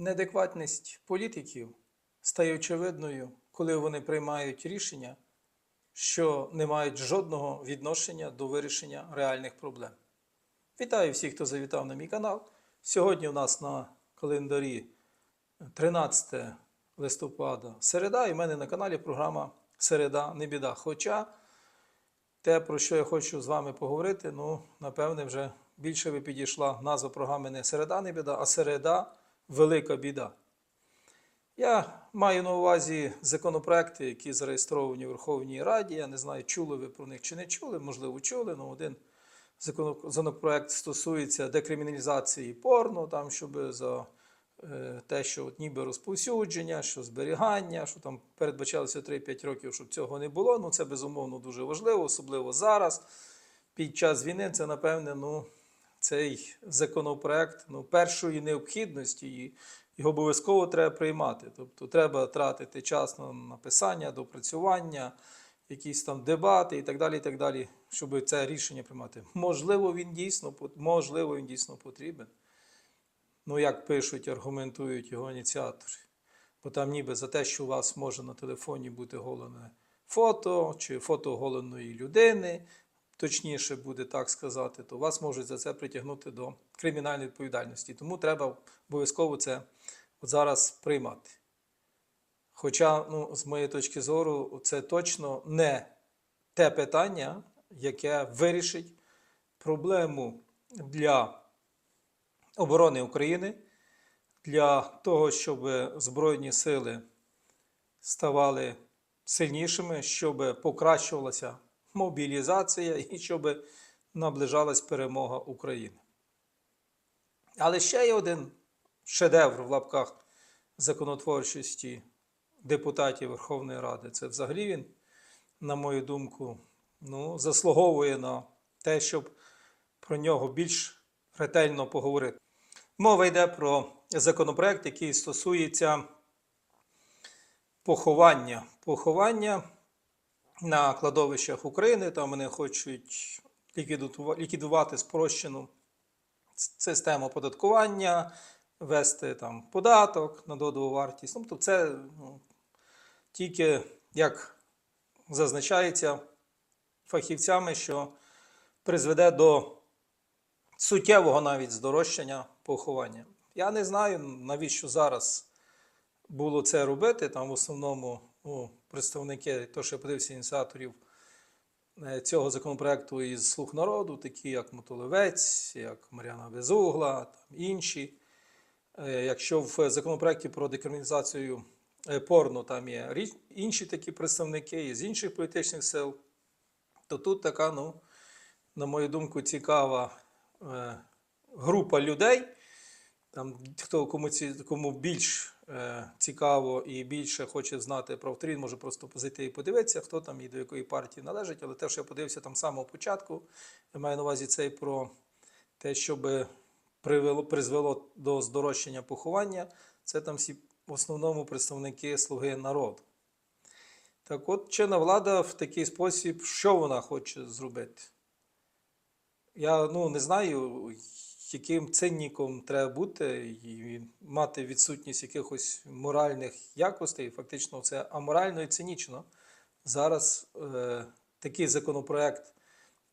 Неадекватність політиків стає очевидною, коли вони приймають рішення, що не мають жодного відношення до вирішення реальних проблем. Вітаю всіх, хто завітав на мій канал. Сьогодні у нас на календарі 13 листопада середа, і в мене на каналі програма Середа не біда. Хоча те, про що я хочу з вами поговорити, ну, напевне, вже більше би підійшла назва програми не Середа не біда, а Середа Велика біда. Я маю на увазі законопроекти, які зареєстровані в Верховній Раді. Я не знаю, чули ви про них чи не чули, можливо, чули. Ну, один законопроект стосується декриміналізації порно, там, щоб за е, те, що от ніби розповсюдження, що зберігання, що там передбачалося 3-5 років, щоб цього не було. Ну, це безумовно дуже важливо, особливо зараз. Під час війни це, напевне, ну, цей законопроект ну, першої необхідності, і його обов'язково треба приймати. Тобто треба тратити час на написання, допрацювання, якісь там дебати і так далі, і так далі, щоб це рішення приймати. Можливо, він дійсно, можливо, він дійсно потрібен. Ну, як пишуть, аргументують його ініціатори. Бо там ніби за те, що у вас може на телефоні бути голене фото чи фото голеної людини, точніше буде так сказати, то вас можуть за це притягнути до кримінальної відповідальності. Тому треба обов'язково це от зараз приймати. Хоча, ну, з моєї точки зору, це точно не те питання, яке вирішить проблему для оборони України, для того, щоб Збройні сили ставали сильнішими, щоб покращувалася мобілізація і щоб наближалась перемога України. Але ще є один шедевр в лапках законотворчості депутатів Верховної Ради. Це взагалі він, на мою думку, ну, заслуговує на те, щоб про нього більш ретельно поговорити. Мова йде про законопроект, який стосується поховання. Поховання на кладовищах України. Там вони хочуть ліквідувати спрощену систему оподаткування, ввести там податок на додову вартість. Тобто це ну, тільки, як зазначається фахівцями, що призведе до суттєвого навіть здорожчання поховання. Я не знаю, навіщо зараз було це робити. Там в основному ну, представники, то, що я подивився ініціаторів е, цього законопроекту із слуг народу, такі як Мотолевець, як Мар'яна Безугла, там інші. Е, Якщо в законопроекті про декриміналізацію е, порно там є інші такі представники із інших політичних сил, то тут така, ну, на мою думку, цікава група людей. Там хто кому ці кому більш цікаво і більше хоче знати про авторів, може просто зайти і подивитися, хто там і до якої партії належить. Але те, що я подивився там з самого початку, я маю на увазі цей про те, щоб привело, призвело до здорожчання поховання, це там всі в основному представники слуги народу. Так от, чинна влада в такий спосіб, що вона хоче зробити? Я ну, не знаю, яким цинніком треба бути і мати відсутність якихось моральних якостей. Фактично, це аморально і цинічно. Зараз е, такий законопроект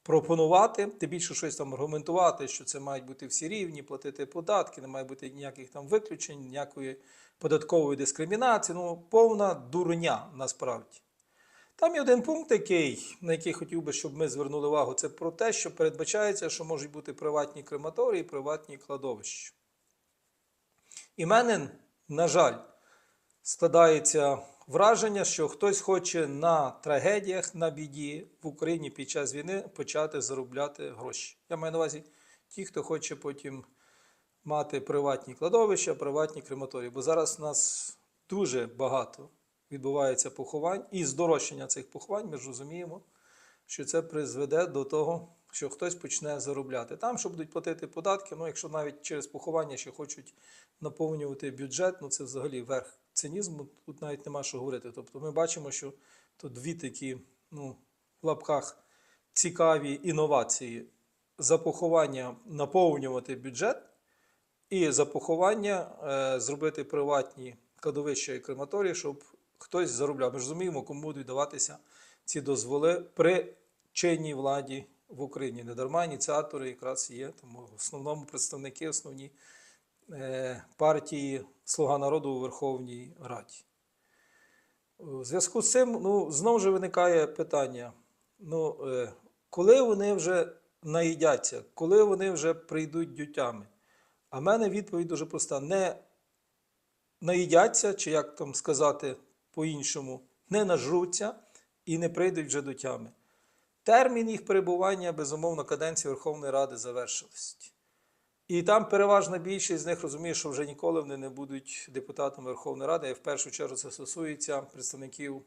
пропонувати, тим більше щось там аргументувати, що це мають бути всі рівні, платити податки, не має бути ніяких там виключень, ніякої податкової дискримінації. Ну, повна дурня насправді. Там є один пункт, який, на який хотів би, щоб ми звернули увагу, це про те, що передбачається, що можуть бути приватні крематорії, приватні кладовища. І в мене, на жаль, складається враження, що хтось хоче на трагедіях, на біді в Україні під час війни почати заробляти гроші. Я маю на увазі ті, хто хоче потім мати приватні кладовища, приватні крематорії. Бо зараз нас дуже багато відбувається поховань, і здорожчання цих поховань, ми ж розуміємо, що це призведе до того, що хтось почне заробляти. Там, що будуть платити податки, ну якщо навіть через поховання ще хочуть наповнювати бюджет, ну це взагалі верх цинізму, тут навіть нема що говорити. Тобто ми бачимо, що тут дві такі, ну, в лапках цікаві інновації. За поховання наповнювати бюджет І за поховання е, зробити приватні кладовища і крематорії, щоб хтось заробляв. Ми ж розуміємо, кому будуть даватися ці дозволи при чинній владі в Україні. Не дарма ініціатори якраз є, тому в основному представники основні е, партії Слуга народу у Верховній Раді. У зв'язку з цим ну, знову ж виникає питання: ну, е, коли вони вже наїдяться, коли вони вже прийдуть дютями? А в мене відповідь дуже проста: не наїдяться, чи як там сказати по-іншому, не нажруться і не прийдуть вже до тями. Термін їх перебування, безумовно, каденції Верховної Ради завершилась. І там переважна більшість з них розуміє, що вже ніколи вони не будуть депутатами Верховної Ради, і в першу чергу це стосується представників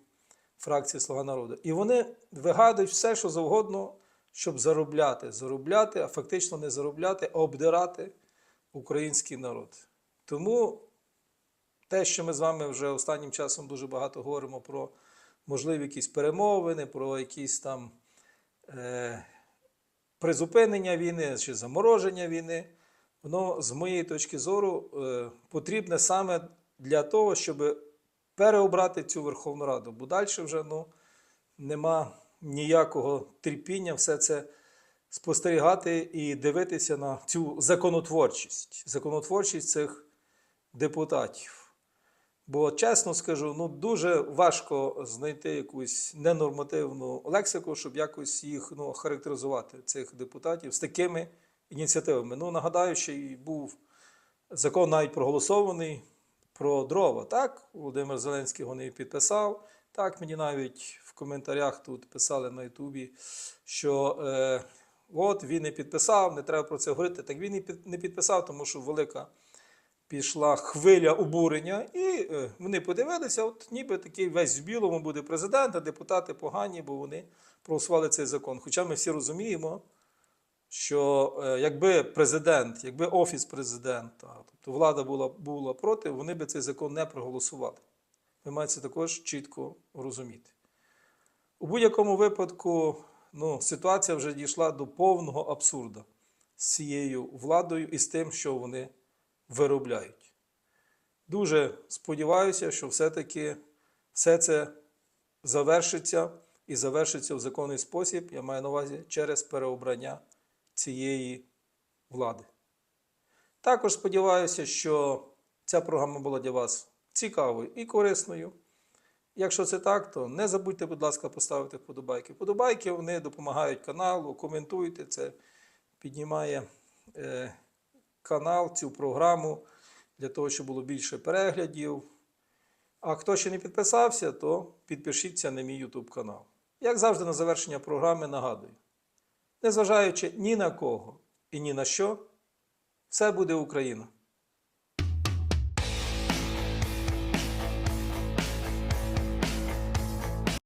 фракції Слуга народу. І вони вигадують все, що завгодно, щоб заробляти. Заробляти, а фактично не заробляти, а обдирати український народ. Тому те, що ми з вами вже останнім часом дуже багато говоримо про можливі якісь перемовини, про якісь там е, призупинення війни чи замороження війни, воно, з моєї точки зору, е, потрібне саме для того, щоб переобрати цю Верховну Раду. Бо далі вже ну, нема ніякого терпіння все це спостерігати і дивитися на цю законотворчість, законотворчість цих депутатів. Бо, чесно скажу, ну дуже важко знайти якусь ненормативну лексику, щоб якось їх ну, характеризувати, цих депутатів з такими ініціативами. Ну, нагадаю, що і був закон навіть проголосований про дрова. Так, Володимир Зеленський його не підписав. Так, мені навіть в коментарях тут писали на Ютубі, що е, от він не підписав, не треба про це говорити. Так він і не підписав, тому що велика пішла хвиля обурення, і е, вони подивилися, от ніби такий весь в білому буде президент, а депутати погані, бо вони проголосували цей закон. Хоча ми всі розуміємо, що е, якби президент, якби офіс президента, тобто влада була, була проти, вони би цей закон не проголосували. Ви маєте також чітко розуміти. У будь-якому випадку ну, ситуація вже дійшла до повного абсурду з цією владою і з тим, що вони виробляють. Дуже сподіваюся, що все-таки все це завершиться і завершиться в законний спосіб, я маю на увазі через переобрання цієї влади. Також сподіваюся, що ця програма була для вас цікавою і корисною. Якщо це так, то не забудьте, будь ласка, поставити вподобайки. Вподобайки вони допомагають каналу, коментуйте це, піднімає е, канал, цю програму для того, щоб було більше переглядів. А хто ще не підписався, то підпишіться на мій YouTube канал. Як завжди, на завершення програми нагадую: незважаючи ні на кого і ні на що, все буде Україна.